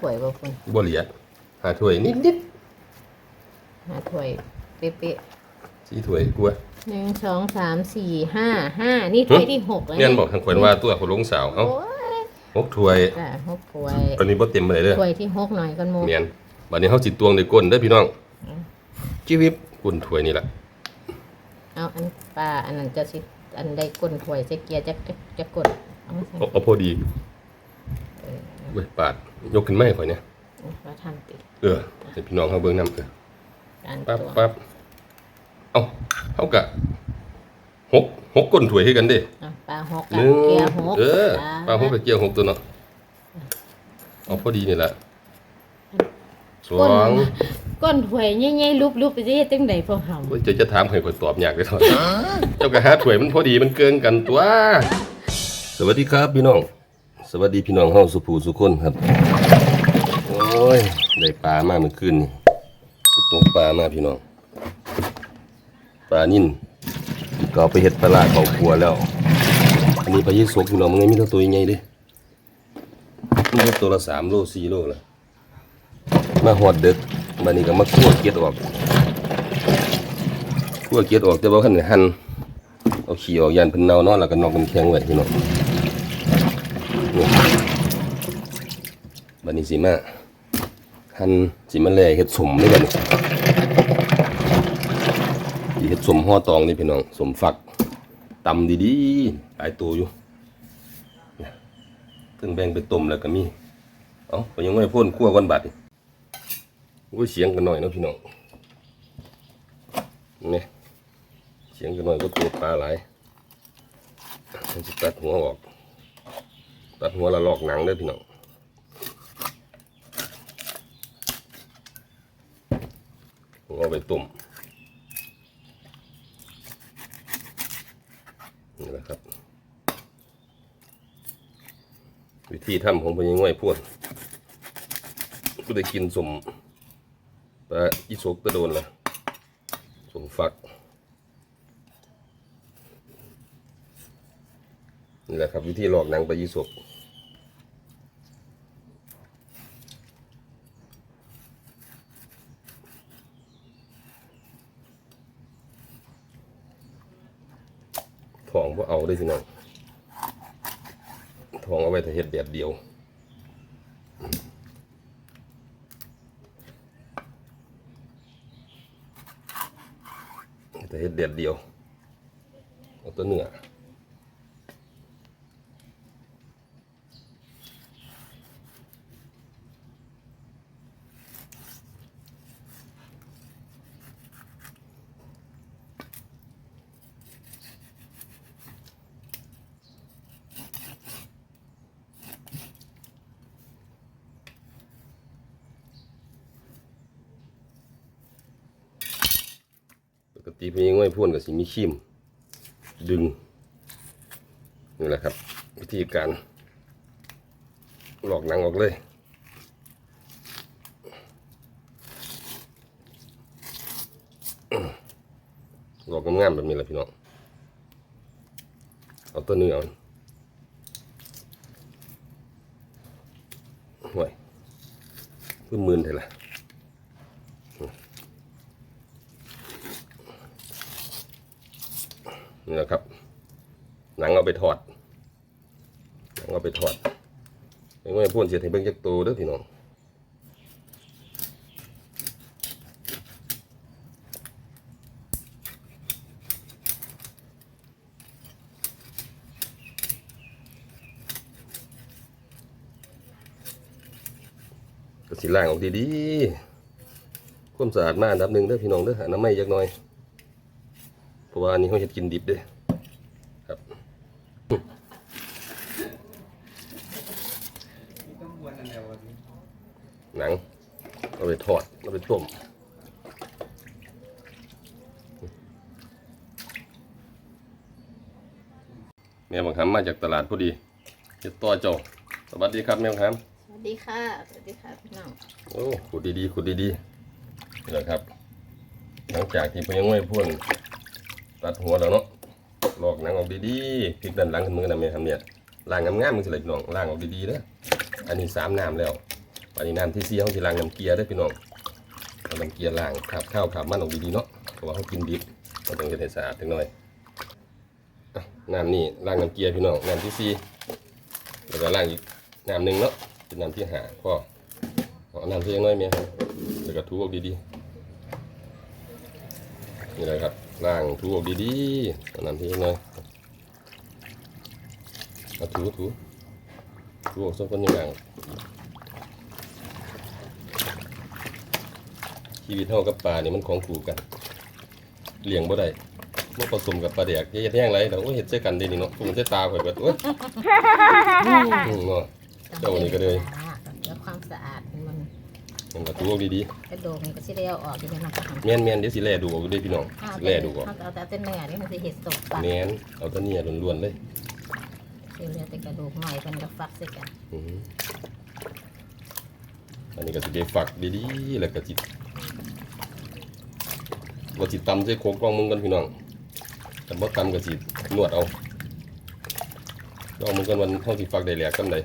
ถ้วยบ่คุณบ่เหลียหาถ้วยนิดนิดหาถ้วยเป๊ะๆสี่ถ้วยกลัวๆหนึ่งสองสามสี่ห้าห้านี่ถ้วยที่หกแล้วเนี่ยบอกทางคนว่าตัวคนลงสาวเอ้าโอ้ยหกถ้วยจ้ะหกถ้วยตอนนี้บ่เต็มมาเลยเด้อถ้วยที่หกหน่อยกันโมเมียนบัดนี้เฮาสิตวงด้วยก้นเด้อพี่น้องจิวิบก้นถ้วยนี่ล่ะเอาอันปลาอันนั้นจะสิอันใดก้นถ้วยจะเกียร์จะจะจะกดเอามาใส่เอาเอาพอดีเว้ยปาด ยกขึ้นมาให้ข่อยเนี่ยเราทำติเออให้พี่น้องเฮาเบิ่งนำเออการปั๊บตัวปั๊บเอ้าเฮากะหกหกก้นถ้วยให้กันเด้อะปลาหกหกับนึ่งเกียร์หกเออปลาหกจ้กับเกียวหกตัวเนาะเอาพอดีนี่แหละสก้อนงก้นถ้วยใหญ่ๆลุบๆไปสิเฮ็ดจังไดพวกเฮาโอ้ยเจะจะถามให้คนตอบยากเลยทอดเจ้ากะหาถ้วยมันพอดีมันเกินกันตัว สวัสดีครับพี่น้อง สวัสดีพี่น้องเฮาสุภูสุคนครับโอ้ย ได้ปลามากเมื่อคืนนี่ไปตกปลามาพี่น้อง ปลานิ่นก็เอาไปเฮ็ดปลาร้าเขาครัวแล้ว อันนี้ปลายี่สกพี่น้องมันไงมีแต่ตัวใหญ่ดิมีตัวละสามโลสี่โลละมาหอดเด็กบัดนี้ก็มาคั่วเกล็ดออกคั่วเกล็ดออกแต่ว่าขั้นได้หั่นเอาขี้ออกยันเพิ่นเนาเนาะแล้วก็นอกกันแข็งไว้พี่น้องบัดนี้สิมา หั่นสิมาแล่เฮ็ดสมด้วยกันนี่เฮ็ดสมห่อตองนี่พี่น้องสมฟักตำดีๆหลายตัวอยู่ถึงแบ่งไปต้มแล้วก็มี เอ้าไปยังไม่พ่นคั่วก้อนบาดนี่โอ้ยเสียงกันหน่อยนะพี่น้องนี่เสียงกันหน่อยก็ตัวปลาหลายมันจะตัดหัวออก ตัดหัวละลอกหนังเด้พี่น้อง เอาไปต้มนี่แหละครับ วิธีทำของพญง่อยพวดก็ได้กินสมปลาอีสกตะโดนละสมฟัก นี่แหละครับ วิธีหลอกนังปลายีสก ทองว่าเอาได้สิน้องทองเอาไว้แต่เห็ดแบบเดียวแต่เห็ดเด็ดเดียวเอาตัวเนื้อ ติพี่ง่อยพ่นกับสิมีขิมดึงนี่แหละครับ วิธีการหลอกหนังออกเลยหลอกงามๆแบบนี้แหละพี่น้องเอาตัวเนื้อมันห่วยเพิ่มมืนเถอะล่ะ นี่แหละครับ หนังเอาไปทอด หนังเอาไปทอดไม่ว่าพ่นเสียให้เบิ่งจักโตเด้อพี่น้องก็สิล้างออกดีๆความสะอาดมาอันดับหนึ่งเด้อพี่น้องเด้ออน้ำไม่จักหน่อย ราะว่าอันนี้เขาเห็ดกินดิบเด้ครับหนังเอาไปทอดเอาไปต้มแม่บังคับมาจากตลาดพอดีเฮ็ดต่อเจ้าสวัสดีครับแม่บังคับสวัสดีค่ะสวัสดีค่ะพี่น้องโอ้ขุดดีๆขุดดีๆนี่แหละครับ หลังจากที่พยังไม่พ่น ตัดหัวแล้วเนาะลอกหนังออกดีๆพลิกด้านหลังขึ้นมือนะแม่ทำเนี่ยล้างงามๆมึงสิเลยพี่น้องล้างออกดีๆเด้ออันนี้สามน้ำแล้วอันนี้น้ำที่ซีเขาสิล้างน้ำเกลียเด้วยพี่น้องเอาน้ำเกลียล้างขับข้าวขับมันออกดีๆเนาะเพราะว่าเขากินดิบเราต้องเฮ็ดให้สะอาดจังหน่อยน้ำนี่ล้างน้ำเกลียพี่น้องน้ำที่ซีแล้วก็ล้างอีกน้ำหนึ่งเนาะเป็นน้ำที่หาพ่อเอาน้ำที่ยังน้อยเมียครับแล้วก็ถูออกดีๆนี่เลยครับ ล้างถูออกดีๆเอาน้ำที่ยังน้อยเอาถูถูถูออกสักคนยังไงชีวิตเท่ากับปลานี่มันของคู่กันเลี้ยงบ่ได้มันผสมกับปลาแดกเยอะแยะไรเดี๋ยวโอ้ยเห็ดเจอกันเด้นี่เนาะผมเจอตาข่อยแบบโอ้ยอืมเนาะเจ้านี่ก็เลย แล้วความสะอาดมัน มันก็ตัวดีกระดูกมันก็สิได้เอาออกอยู่ในน้ำปลาๆแม่นแม่นเดี๋ยวสิแลดูออกเด้อพี่น้องสิแลดูออกเอาแต่เส้นเนื้อนี่มันสิเห็ดสดปลาแม่นเอาแตัวเนี่ยล้วนๆเลยเสียเหลือแต่กระดูกหน่อยมันก็ฟักใส่กันอือหืออันนี้ก็สิไปฝักดีๆแล้วก็สิว่าสิตำใส่โคกกล้องมึงกันพี่น้องแต่บ่ตำก็สินวดเอาลองมึงกันวันเท่าสิฝักได้แหลกกันได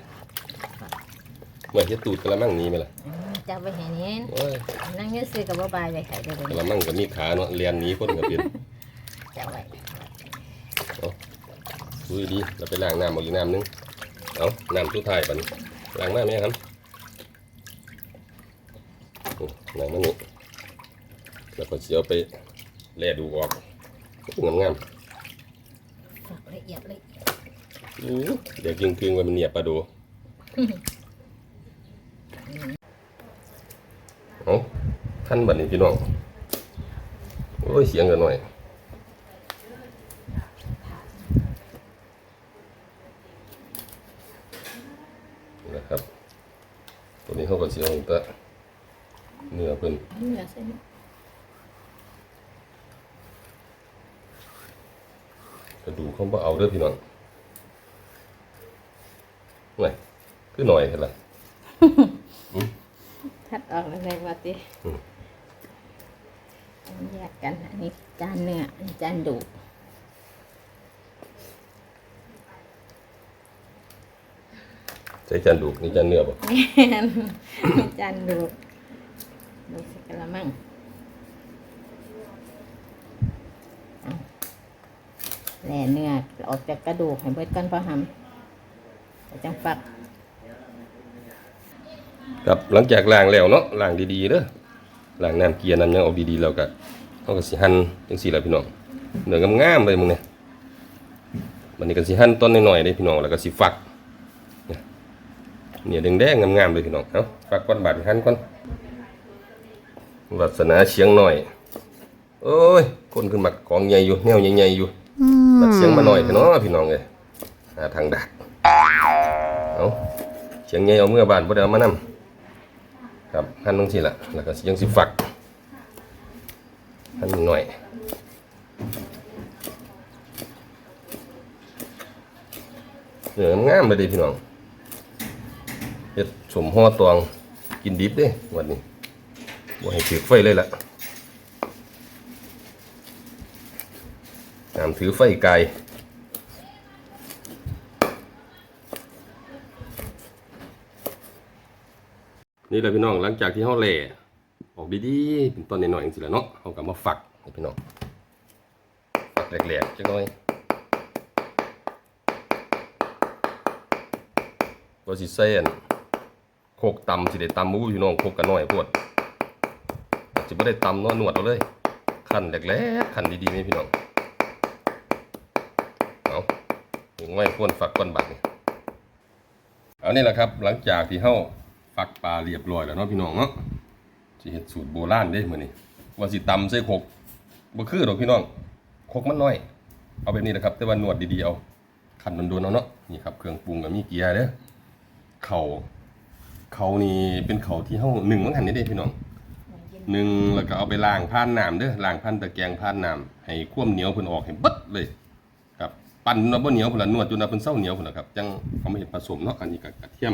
เมื่อเฮ็ดตูดกระมังหนี้ไหมล่ะ อืม จับไปเห็นนี้โอ้ยนั่งยืดซื้อกับว่าบายไปไข่ได้เลกยระมังก็มีขาเนาะเรียนหนี้คนก็เป็นจับไว้ดูดีๆเราไปล้างน้ำเอาอีกน้ำนึงเอาน้ำสุดท้ายปัดนล้างมาไหมครับนี่ล้างมานี่แล้วก็เสียวไปแล่ดูออกงามฝักละเอียดเลยๆอู้เดี๋ยวกิงคืงๆไว้มันเหนียบปลาดู เอาท่านบัดนี้พี่น้องโอ้ยเสียงกันหน่อยนะครับ ตัวนี้เขาก็เสียงแต่เนื้อเป็นเนื้อเส้นกระดูกเขาบ่เอาเด้อพี่น้องไงคือหน่อยเท่าไหร่ ทัดออกเลยว่าติอืมอันนี้แยกกัน อันนี้จานเนื้ออันนี้จานดุใช้จานดูกนี่จานเนื้อบ่แม่นจานดุดูสิกระมังเอาแหล่เนื้อออกจากกระดูกให้เบิดก่อนพอหำแล้วจังฟัก ครับหลังจากล้างแล้วเนาะล้างดีๆเด้อล้างน้ำเกลียน้ำหยังออกดีๆแล้วก็เขาก็สิหั่นจังซี่แหละพี่น้องเนื้องามๆเลยมึงเนี่ยมันนี้ก็สิหั่นต้นน้อยๆเด้พี่น้องแล้วก็สิฟักเนี่ยเนี่ยแดงๆงามๆเลยพี่น้องเอ้าฟักก้อนบาดหั่นก่อนวาสนาเชียงหน่อยโอ้ยคนขึ้นมาของใหญ่อยู่แนวใหญ่ๆอยู่บัดเสียงมาหน่อยเถอะเนาะพี่น้องเอ้ยหาทางดักเอาเสียงใหญ่เอาเมื่อบานบ่ได้เอามานำ ครับหั่นตรงที่ละแล้วก็ยังสิฝักหั่นหน่อยเหนืองามเลยดิพี่น้องเฮ็ดสมห่อตวงกินดิบเด้วันนี้บ่ให้ถือไฟเลยล่ะน้ำถือไฟไกล นี่แหละพี่น้องหลังจากที่เฮาแหล่ออกดีๆเป็นตอนน้อยๆจังซี่แหละเนาะเฮาก็มาฝักให้พี่น้องฝักแหลกๆจักหน่อยก็สิใส่อันโคกตำสิได้ตำหมูพี่น้องโคกกันน้อยโพดสิบ่ได้ตำเนาะนวดเอาเลยคั่นแหลกๆคั่นดีๆไหมพี่น้องเอาถึงไว้พ่นฝักก้นบัดนี่เอานี่แหละครับหลังจากที่เฮา ฟักปลาเรียบร้อยแล้วเนาะพี่น้องเนาะสิเฮ็ดสูตรโบราณเด้มื้อนี้ว่าสิตำใส่คกบ่คือดอกพี่น้องคกมันน้อย เอาแบบนี้แหละครับ แต่ว่านวดดีๆเอาคั่นโดนๆเอาเนาะนี่ครับเครื่องปรุงก็มีเกียร์เด้อเขาเขานี่เป็นเขาที่เฮาหนึ่งมันหันนี่เด้พี่น้องหนึ่งแล้วก็เอาไปล้างผ่านน้ำเด้อล้างผ่านตะแกรงผ่านน้ำให้ควมเหนียวเพิ่นออกให้เบิดเลยครับ ปั่นนว่าบ่เหนียวพุ่นละนวดจนว่าเพิ่นเซาเหนียวพุ่นละครับจังเอามาเฮ็ดผสมเนาะอันนี้ก็กระเทียม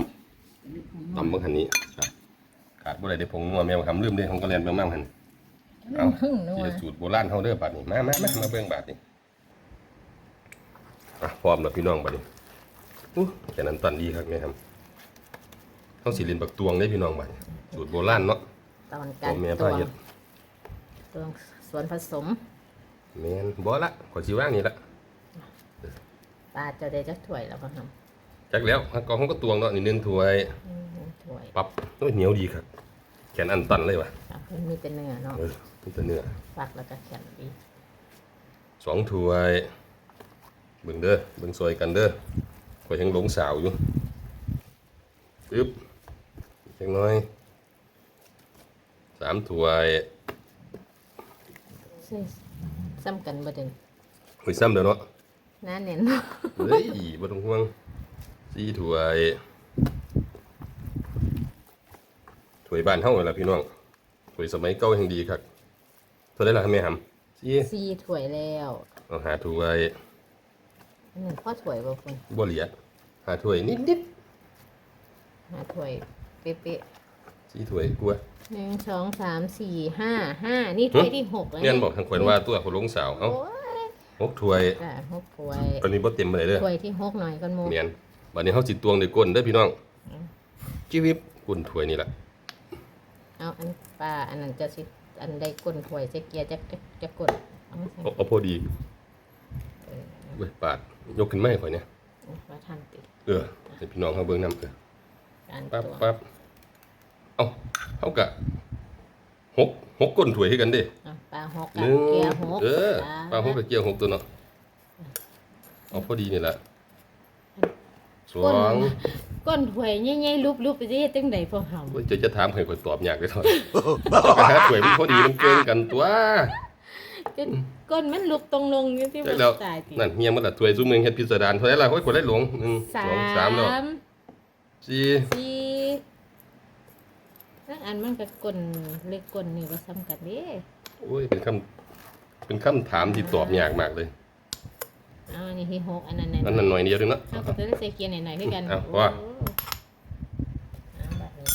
ตำเบิ่งหันนี้ครับขาดบ่ได้ได้ผงนัวแมวคำลืมเด้ของกระเรียนเบิ่งมาหันเอาหึ่งนัวที่สูตรโบราณเฮาเด้อบัดนี้มามามามาเบิ่งบัดนี้อะพร้อมแล้วพี่น้องบัดนี้อู้แค่นั้นตันดีครับแม่ครับเฮาสิเรียนบักตวงได้พี่น้องบัดนี้สูตรโบราณเนาะตอนพ่กาอรแม่ตพาวงเฮ็ดตวงส่วนผสมแม่นบ่ละขอยสิว่างนี่ละปลาจะได้จักถ้วยแล้วพ่อห จักแล้วฮักกองเขาก็ตวงเนาะนี่หนึ่งถ้วยำอืมถ้วยปั๊บโอ้ยเหนียวดีครับแขนอันตันเลยว่ะอะมันมีแต่เนื้อเนาะเออนี่แต่เนื้อฟักแล้วก็แข็งดีสองถ้วยเบิ่งเด้อเบิ่งซอยกันเด้อข่อยยังหลงสาวอยู่ปึ๊บอีกจักหน้อยสามถ้วยใช่ซ้ำกันบ่เด่นข่อยซ้ำเด้อเนาะน้าเน้นเนาะเฮ้ยบ่ต้องห่วง สี่ถ้วยถ้วยบ้านเฮานั่นล่ะพี่น้องถ้วยสมัยเก่าแห่งดีครับเท่าได้ล่ะแม่หำสี่สี่ถ้วยแล้วเอาหาถ้วยอันนั้นพ่อถ้วยบ่คุณบ่เหลียหาถ้วยนิดนิดห้าถ้วยเป๊ะๆสี่ถ้วยกลัวๆหนึ่งสองสามสี่ห้าห้านี่ถ้วยที่หกแล้วเนี่ยบอกทางคนว่าตัวคนลงสาวเอ้าโอ้ยหกถ้วยจ้ะหกถ้วย ตอนนี้บ่เต็มไปเลยเด้อถ้วยที่หกหน่อยก่อนหมูเมียน บัดนี้เฮาสิตวงด้วยก้นเด้อพี่น้องជីวิบก้นถ้วยนี่ล่ะเอาอันปลาอันนั้นจะสิอันใดก้นถ้วยจะเกียร์จะจะจะกดเอามาใส่เอาเอาพอดีเออเว้ยปาดยกขึ้นมาให้ข่อยเนี่ยว่าทันติเออให้พี่น้องเฮาเบิ่งนำเออการปั๊บตัวปั๊บเอ้าเฮากะหกหกก้นถ้วยคือกันเด้อะปลาหกหกับนึ่งเกียร์หกเออจ้ปลาหกกับเกี๊ยวหกตัวเนาะเอาพอดีนี่ล่ะ สองก้นถ้วยใหญ่ๆลุบๆไปสิเฮ็ดจังไดพวกเฮาโอ้ยจะจะถามให้ข่อยตอบยากได้เท่าไหร่กระหาถ้วยมันพอดีมันเกินกันตัวก็ก้นมันลุกตรงลงอยู่ที่จับ่กแล้วตายตินั่นเฮียมันละถ้วยซุมหนึงเฮ็ดพิสดารเท่าไหร่ล่ะโอ้ยคนได้หลงหนึ่งสาสองสามแล้วมสี่สี่ทั้งอันมันก็ก้นเล็กก้นนี่บ่ซ้ำกันเด้โอ้ยเป็นคำเป็นคำถามที่ตอบยากมากเลยเอาอันนี้ที่หกอันนั้นน่ะอันนั้นหน่อยเดียวเองเนาะเอาก็จะได้ใส่เกียร์หน่อยๆคือกันเอาโอ้ว่า เอาแบบนี้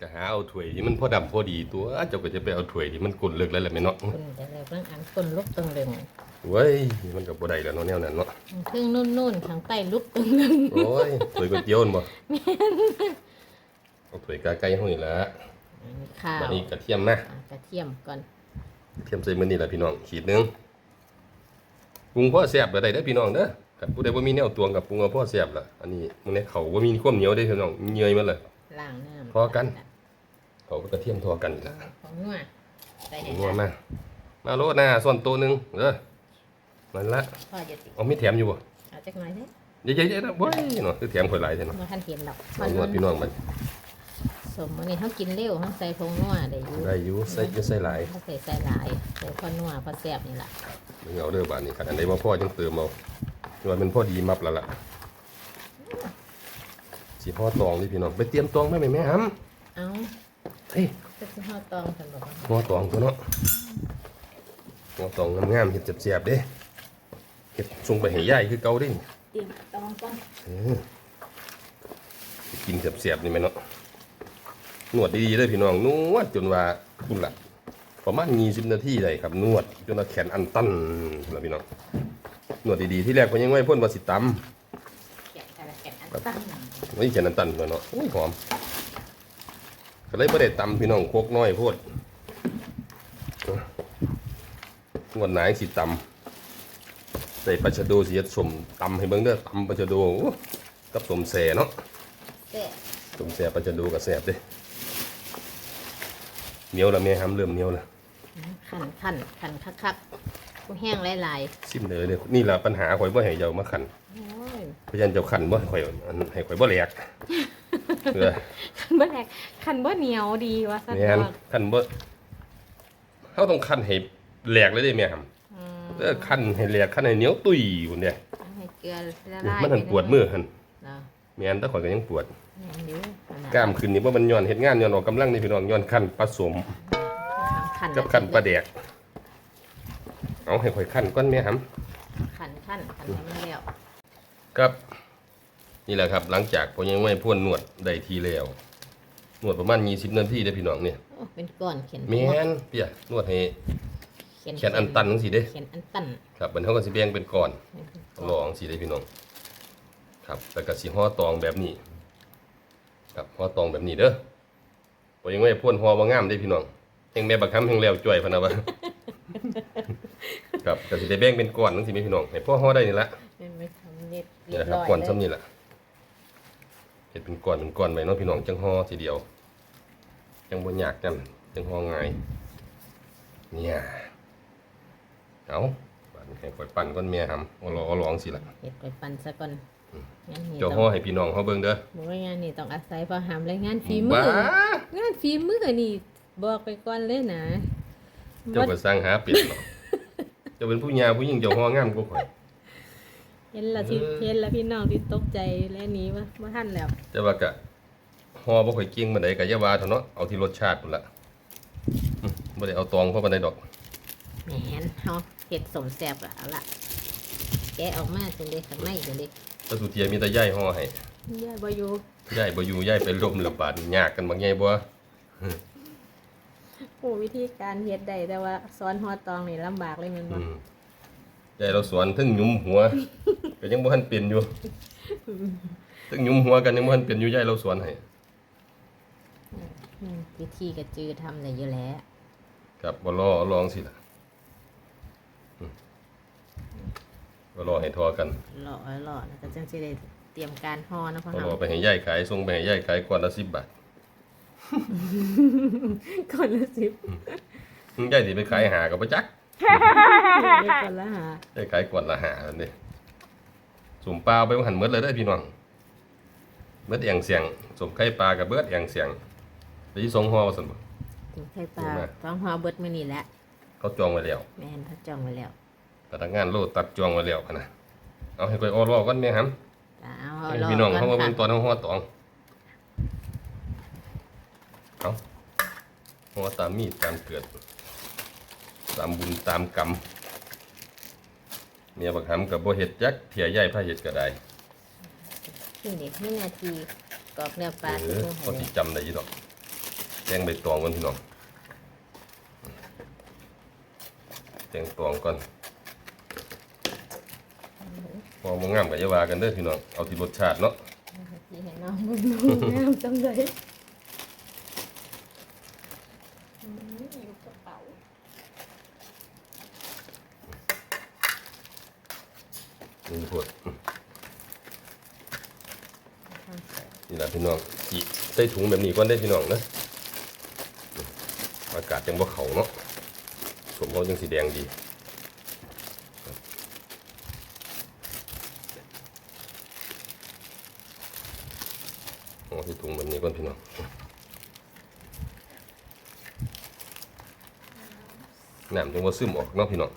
ก็หาเอาถ้วยที่มันพอดำพอดีตัวเจ้าก็จะไปเอาถ้วยที่มันกลนเลิกแล้วแหละแม่เนาะก้นแต่แล้วเรื่องอันก้นลุกตรงลึงเว้ยมันก็บ่ได้แล้วเนาะแนวนั้นเนาะครึ่งนุ่นๆข้างใต้ลุกตรงลึงโอ้ยถ้วยก๋วยเตี๋ยวนั่นบ่เอาถ้วยกาไก่เฮานี่ล่ะอันนี้ข้าวบัดนี้กระเทียมนะอะกระเทียมก่อนกระเทียมใส่มื้อนี้ล่ะพี่น้องขีดหนึง ปรุงพอแซ่บแล้วได้เด้อพี่น้องเด้อครับผู้ใดบ่มีแนวตวงกับปรุงเอาพอแซ่บล่ะอันนี้มื้อนี้เขาบ่มีความเหนียวเด้อพี่น้องเหนื่อยมันเลย ล้างน้ำพอกัน เขาก็กระเทียมทอกันนี่ล่ะของนัวใส่ให้งัวมามาโลดหน้าส่วนโตวหนึงเด้อนั่นละพ่อจะติเอามีแถมอยู่บ่เอาจักหน่อยเด้เยอะๆๆนะบ่ยเนาะคือแถมข่อยหลายแท้เนาะมาท่านเห็นดอกเอานวดพี่น้องมันสมวันนี้เขากินเร็วเขาใส่พงนัวได้อยู่ได้อยู่ใส่จะใส่หลาย เขาใส่ใส่หลายใส่พอนัวพอแซ่บนี่แหละ เบิ่งเอาเด้อบาดนี้คันอันใดบ่พอจังเติมเอาว่ามันพอดีมับแล้วล่ะสิห่อตองนี่พี่น้องไปเตรียมตองมาแม่แม่หำเอาเฮ้ยจะสิห่อตองกันบอกว่าห่อตองตัวเนาะห่อตองงามๆเฮ็ดแซ่บๆเด้เฮ็ดส่งไปให้ยายคือเก่าเด้เตรียมตองก่อนเออกินแซ่บๆนี่แม่เนาะนวดดีๆเลยพี่น้องนวดจนว่าคุณล่ะ ประมาณ20นาทีได้ครับ นวดจนว่าแขนอันตันแล้วพี่น้องนวดดีๆที่แรกเพิ่นยังไว้พ่นว่าสิตำแกะแต่ละแกะอันตั้งไม่แขนอันตันเลยเนาะโอ้ยหอมก็เลยบ่ได้ตำพี่น้องโคกน้อยโพดนวดหนายสิตำใส่ปลาชะโดสิเฮ็ดสมตำให้เบิ่งเด้อตำปลาชะโดโอ้กับสมแสเนาะแซ่ต้มแซ่บปลาจะดูกับแซ่บเด้ เหนียวละแม่ห้ำเริ่มเหนียวละขันขันขันคักคักๆกูแห้งหลายซิมเลยเลยนี่ละปัญหาข่อยบ่ให้เจ้ามาขันๆโอ้ยเพราะฉะนั้นเจ้าขันบ่ให้ข่อยอันให้ข่อยบ่แหลกเออขันบ่แหลกขันบ่เหนียวดีวะสัตว์แม่นบอกขันบ่เฮาต้องขันให้แหลกเลยเด้แม่ห้ำอืมเออขันให้แหลกขันให้เหนียวตุ้ยพุ่นเด้เอาให้เกลือละลายมันหันปวดมือหั่นเนาะแม่นแต่ข่อยก็ยังปวดแม่น อยู่ขนาดกล้ามขึ้นนี่บ่มันย้อนเฮ็ดงานย้อนออกกำลังนี่พี่น้องย้อนขันผสมขันกับขันปลาแดก เอาให้ข่อยขันก่อนแม่ห้ำขันขันขันให้มันแล้วครับนี่แหละครับ หลังจากผมยังไม่พ่นนวดได้ทีแล้วนวดประมาณ20นาทีได้อพี่น้องเนี่ยโอ้เป็นก้อนเขียนแม่นเปียนวดให้แขนอันตันจังซี่เด้เขียนอันตันครับมันเฮาก็สิแบ่งเป็นก้อนเป็นก้ลองสิได้พี่น้อง ครับแล้วก็สิห่อตองแบบนี้ ครับห่อตองแบบนี้เด้อบ่ยังไม่พ่นห่อบ่งามเด้พี่น้องแห่งแม่บักคำแห่งแล้วจ่วยพะนะวะ ครับก็สิได้แบ่งเป็นก้อนจังซี่แม่พี่น้องให้พ่อห่อได้นี่ละเป็นไม่ทำเน็ตนี่แหละครับก้อนซ้ำนี่ล่ะเฮ็ดเป็นก้อนเป็นก้อนไว้เนาะพี่น้องจังห่อทีเดียว จังบ่ยากกันจังห่อง่ายเนี่ยเอาบาดนี้ให้ข่อยปั่นก่อนแม่หำเอาลอเอาลองสิล่ะเห็ดไปปั่นซะก่อนงานนี้ เจ้าต้ห่อองให้พี่น้องเฮาเบิ่งเด้อบอกว่างานนี้ต้องอาศัยพอหามและงานฝีมืบ้าองานฝีมือนี่บอกไปก่อนเลยนะเจ้าก็สร้างหาเป็ดเนาะเจ้าเป็นผู้ยาผู้หญิงเจ้าห่องามกว่าข่อย เห็นละที่เออ เห็นละพี่น้องที่ตกใจและหนี้ว่าว่าท่านแล้วแต่ว่าก็ห่อบ่ค่อยเก่งปานใดก็อย่าว่าเถอะเนาะเอาที่รสชาติพุ่นละอืมบ่ได้เอาตองเพราะปานใดดอก แหมนเฮาเห็ดสมแซ่บละเอาละแกะออกมาจังเด็กข้างในจังเด็ก แตสุเทียมีแต่ย่ายห่อให้ย่าบ่อยู่ย่ายบ่อยู่ย่ายไปลมระบาดยากกันบางใหญ่บ่โอ้วิธีการเฮ็ดได้แต่ว่าสอนฮอดตองนี่ลำบากเลยแมันอืบ่มย่ายเราสอนถึงหยุมหัว ก็ยังบ่ทันเป็นอยู่ถึงหยุมหัวกันยังบ่ทันเป็นอยู่ย่ายเราสอนให้อืมวิธีกระจือทำได้อยู่แล้ว ครับบ่รอเอาลองสิล่ะอืม บ่รอให้ทอกันรอรอแล้วก็จังสิได้เตรียมการห่อนะพ่อบ่เฮารอไปให้ย่ายขายส่งไปให้ย่ายขายก่อนละ10บาทก่อนละสิบย่ายสิไปขายหาก็บ่จักเล็กก่อนละหาได้ขายกวดละหาอันนี้สุ่มปลาไปหันเมดเลยได้อพี่น้องเมดแองเสียงสมไข่ปลากับเบิดแองเสียงไปที่สองห่อสันบ่ถึงไข่ปลาเห็นไหมท้องห่อเบิดมื้อนี้แหละเขาจองไว้แล้วแม่นเขาจองไว้แล้ว พนักงานโลดตัดจองไว้แล้วพะนะเอาให้ไปออรอก่อนแม่ฮัมจ้าเอาให้รอพี่น้องก่เขามาค่ะเป็นตอนเขาห่อตองเอาห่อตามมีดตามเกิด ตามบุญตามกรรมเมียบักหำกับบ่เฮ็ดจักเถียใหญ่พาเฮ็ดก็ได้นี่เด็กนี่นาทีกรอกเนื้อปลาเอที่อลงพอให้สิจำได้อยี่ดอกแกงใบตองก่อนพี่น้องแกงตองก่อน พอมงงามกับยาวากันเด้อพี่น้อง เอาที่รสชาติเนาะที่เห็นน้องมึงงามจังเลยอืมอยู่กระเป๋านี่พวดนี่แหละพี่น้องจีใส่ถุงแบบนี้ก่อนได้อพี่น้องนะอากาศจังบ่เขาเนาะสมเขาจังสีแดงดี เอาใส่ถุงแบบนี้ก่อนพี่น้องน้ำจังว่าซึมออกเนาะพี่น้อง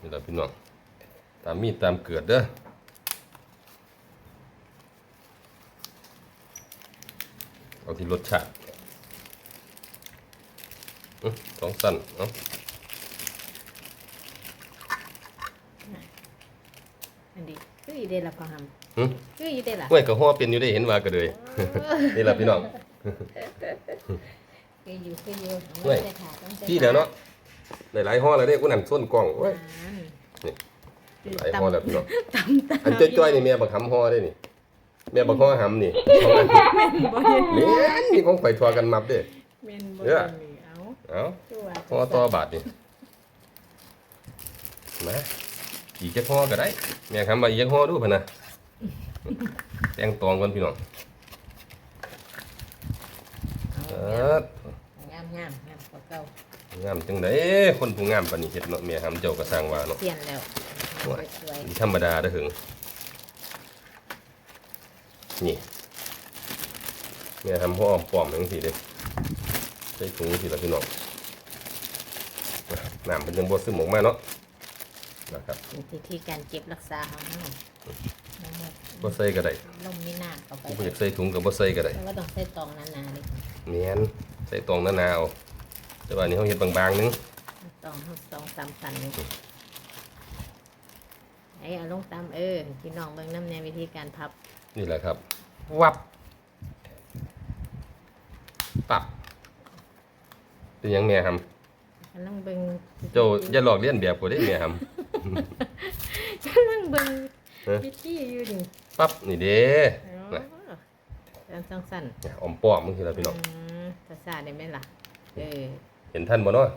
นี่แหละพี่น้องตามมีดตามเกลือเด้อเอาที่รสชาติอื้อสองสั้นเนาะ อันนี้คื ออีเดละพอหหึำคืออีเดละห้วยกับห่อเป็นอยู่ได้เห็นว่าก็เลย นี่แหละพี่น้อง คืออยู่คืออยู่เว้ย ต้องใส่ขาต้องใส่พี่เดี๋ยวเนาะหลายๆห่อแล้วเด้กูนั่นส้นกล้องโอ้ยนี่หลายห่อแล้วพี่น้อง ตำตำอันจ้อยๆนี่แม่บักหำห่อได้นี่แม่บักห่อหำนี่ของอันบ่เห็นแม่นนี่ของไฟทัวกันมับเด้ แม่นบ่เด้อเห็นนี่เอาเอ้าคือว่าห่อต่อบาทนี่มา อีกแค่ห่อก็ได้ แม่คำว่าอีกแค่ห่อดูพะนะแต่งตองก่อนพี่น้องเอองามงามงามกว่าเก่างามจังไดคนผู้งามปานนี้เฮ็ดเนาะแม่หำเจ้าก็สร้างว่าเนาะเปลี่ยนแล้วสวยธรรมดาเด้อหึงนี่แม่ทำพ่ออ้อมปอมจังซี่เด้ใส่ถุงสิล่ะพี่น้องน้ำเป็นจังบ่ซึมออกมาเนาะ นะครับๆเป็นวิธีการเก็บรักษาของเราแล้วแบบบ่ใส่ก็ได้ลมมีน้ำเข้าไปผู้บ่อยากใส่ถุงก็บ่ใส่ก็ได้แล้วก็ต้องใส่ตองนานๆเลยแม่นใส่ตองหนาๆเอาแต่ว่าอันนี้เฮาเฮ็ดบางๆนึงตองสองสามสันเลยไอ้เอาลงตามเออพี่น้องเบิ่งน้ำในวิธีการพับ นี่แหละครับ วับ ปับ เป็นหยังแม่ทำกำลังเบิ่งเจ้าอย่าหลอกเลียนแบบกูได้แม่ทำ กำลังเบิ่งเอ๊ะ วิธีอยู่ดิปั๊บนี่เด้โอ้นะสั้นสั้นเนี่ยออมป้อมมึงทีละๆพี่น้องอืมภาษาได้ไหมล่ะ เออเห็นท่านบ่เนาะ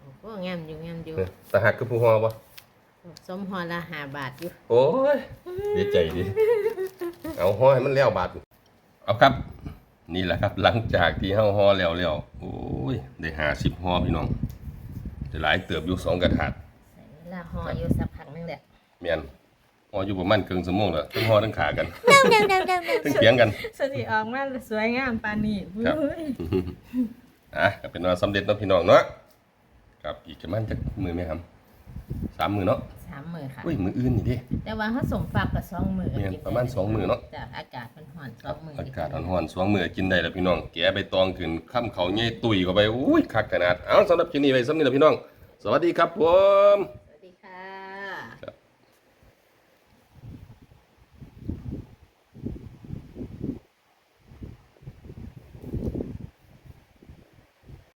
โอ้โหงามอยู่งามอยู่ เนี่ยตาหักคือผู้ฮอบ่สมฮอละห้าบาทอยู่โอ้ยดีใจดีเอาฮอให้มันแล้วบาดเอาครับ นี่แหละครับ หลังจากที่เฮาฮอแล้วแล้วโอ้ยได้50ฮอพี่น้องได้หลายเติบอยู่สองกระถาดใส่เว ลาฮออยู่สักพักนึงแหละแม่นฮออยู่ประมาณครึ่งชั่วโมงแล้วทั้งฮอทั้งขากันทั้งเถียงกันสติออกมาสวยงามปานนี้ครับเฮ้ยอะก็เป็นว่าสำเร็จเนาะพี่น้องเนาะครับอีกประมาณจักมือไหมครับสามมือเนาะสามมือค่ะอุ้ยมืออื่นนี่ดิแต่ว่าเขาสมฝากกับสองมือเนี่ยกินได้ประมาณสองมื้อเนาะจ้อากาศมันห่อนสองมืออากาศร้อนๆสองมือกินได้แล้วพี่น้องแกะใบตองขึ้นข้ามเขาเงี้ยตุยเข้าไปอุ้ยคักขนาดเอาสำหรับคลิปนี้ไว้สำนี้แล้วพี่น้องสวัสดีครับผม